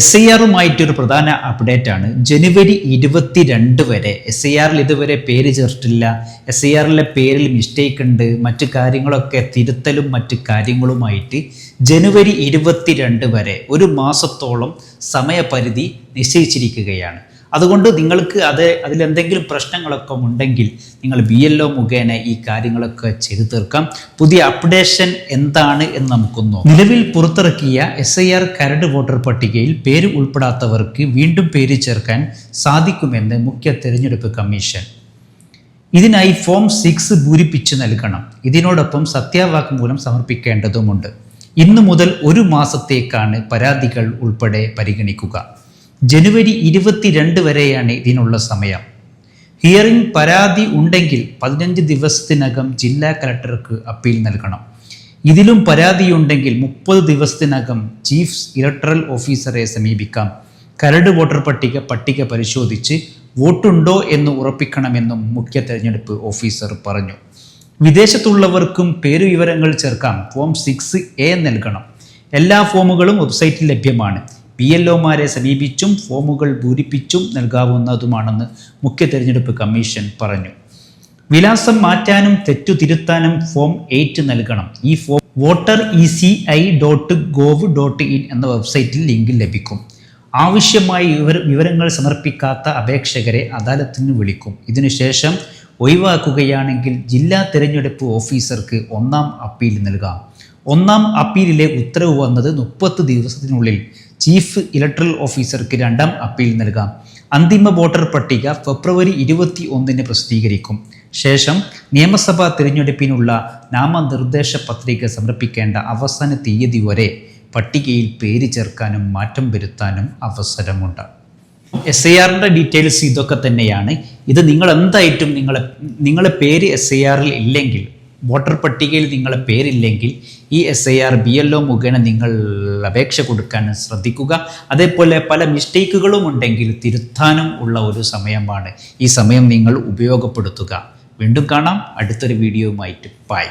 S I ആറുമായിട്ടൊരു പ്രധാന update ആണ്. ജനുവരി ഇരുപത്തിരണ്ട് വരെ എസ് ഐ ആറിൽ ഇതുവരെ പേര് ചേർത്തിട്ടില്ല. എസ് ഐ ആറിലെ പേരിൽ മിസ്റ്റേക്ക് ഉണ്ട്. മറ്റു കാര്യങ്ങളൊക്കെ തിരുത്തലും മറ്റു കാര്യങ്ങളുമായിട്ട് ജനുവരി ഇരുപത്തിരണ്ട് വരെ ഒരു മാസത്തോളം സമയപരിധി നിശ്ചയിച്ചിരിക്കുകയാണ്. അതുകൊണ്ട് നിങ്ങൾക്ക് അത് അതിലെന്തെങ്കിലും പ്രശ്നങ്ങളൊക്കെ ഉണ്ടെങ്കിൽ നിങ്ങൾ ബി എൽ ഒ മുഖേന ഈ കാര്യങ്ങളൊക്കെ ചെയ്തു തീർക്കാം. പുതിയ അപ്ഡേഷൻ എന്താണ് എന്ന് നമുക്കൊന്നു നിലവിൽ പുറത്തിറക്കിയ എസ് ഐ ആർ കരട് വോട്ടർ പട്ടികയിൽ പേര് ഉൾപ്പെടാത്തവർക്ക് വീണ്ടും പേര് ചേർക്കാൻ സാധിക്കുമെന്ന് മുഖ്യ തെരഞ്ഞെടുപ്പ് കമ്മീഷൻ. ഇതിനായി ഫോം സിക്സ് പൂരിപ്പിച്ച് നൽകണം. ഇതിനോടൊപ്പം സത്യാവാങ്മൂലം സമർപ്പിക്കേണ്ടതുമുണ്ട്. ഇന്നു മുതൽ ഒരു മാസത്തേക്കാണ് പരാതികൾ ഉൾപ്പെടെ പരിഗണിക്കുക. ജനുവരി ഇരുപത്തിരണ്ട് വരെയാണ് ഇതിനുള്ള സമയം. ഹിയറിംഗ് പരാതി ഉണ്ടെങ്കിൽ പതിനഞ്ച് ദിവസത്തിനകം ജില്ലാ കലക്ടർക്ക് അപ്പീൽ നൽകണം. ഇതിലും പരാതിയുണ്ടെങ്കിൽ മുപ്പത് ദിവസത്തിനകം ചീഫ് ഇലക്ടറൽ ഓഫീസറെ സമീപിക്കാം. കരട് വോട്ടർ പട്ടിക പട്ടിക പരിശോധിച്ച് വോട്ടുണ്ടോ എന്ന് ഉറപ്പിക്കണമെന്നും മുഖ്യ തെരഞ്ഞെടുപ്പ് ഓഫീസർ പറഞ്ഞു. വിദേശത്തുള്ളവർക്കും പേരുവിവരങ്ങൾ ചേർക്കാം. ഫോം സിക്സ് എ നൽകണം. എല്ലാ ഫോമുകളും വെബ്സൈറ്റിൽ ലഭ്യമാണ്. പി എൽ ഒമാരെ സമീപിച്ചും ഫോമുകൾ പൂരിപ്പിച്ചും നൽകാവുന്നതുമാണെന്ന് മുഖ്യ തെരഞ്ഞെടുപ്പ് കമ്മീഷൻ പറഞ്ഞു. വിലാസം മാറ്റാനും തെറ്റു തിരുത്താനും ഫോം എയ്റ്റ് നൽകണം. ഈ form voter E C I dot gov dot in എന്ന വെബ്സൈറ്റിൽ ലിങ്ക് ലഭിക്കും. ആവശ്യമായ വിവര വിവരങ്ങൾ സമർപ്പിക്കാത്ത അപേക്ഷകരെ അദാലത്തിന് വിളിക്കും. ഇതിനുശേഷം ഒഴിവാക്കുകയാണെങ്കിൽ ജില്ലാ തിരഞ്ഞെടുപ്പ് ഓഫീസർക്ക് ഒന്നാം അപ്പീൽ നൽകാം. ഒന്നാം അപ്പീലിലെ ഉത്തരവ് വന്നത് മുപ്പത്ത് ദിവസത്തിനുള്ളിൽ ചീഫ് ഇലക്ട്രൽ ഓഫീസർക്ക് രണ്ടാം അപ്പീൽ നൽകാം. അന്തിമ വോട്ടർ പട്ടിക ഫെബ്രുവരി ഇരുപത്തി ഒന്നിന് പ്രസിദ്ധീകരിക്കും. ശേഷം നിയമസഭാ തിരഞ്ഞെടുപ്പിനുള്ള നാമനിർദ്ദേശ പത്രിക സമർപ്പിക്കേണ്ട അവസാന തീയതി വരെ പട്ടികയിൽ പേര് ചേർക്കാനും മാറ്റം വരുത്താനും അവസരമുണ്ട്. എസ് ഐ ആറിന്റെ ഡീറ്റെയിൽസ് ഇതൊക്കെ തന്നെയാണ്. ഇത് നിങ്ങൾ എന്തായിട്ടും നിങ്ങളെ നിങ്ങളെ പേര് എസ് ഐ ആറിൽ ഇല്ലെങ്കിൽ വോട്ടർ പട്ടികയിൽ നിങ്ങളെ പേരില്ലെങ്കിൽ ഈ S I R B L O മുഖേന നിങ്ങൾ അപേക്ഷ കൊടുക്കാൻ ശ്രദ്ധിക്കുക. അതേപോലെ പല മിസ്റ്റേക്കുകളും ഉണ്ടെങ്കിൽ തിരുത്താനും ഉള്ള ഒരു സമയമാണ്. ഈ സമയം നിങ്ങൾ ഉപയോഗപ്പെടുത്തുക. വീണ്ടും കാണാം. അടുത്തൊരു വീഡിയോയുമായിട്ട്. ബൈ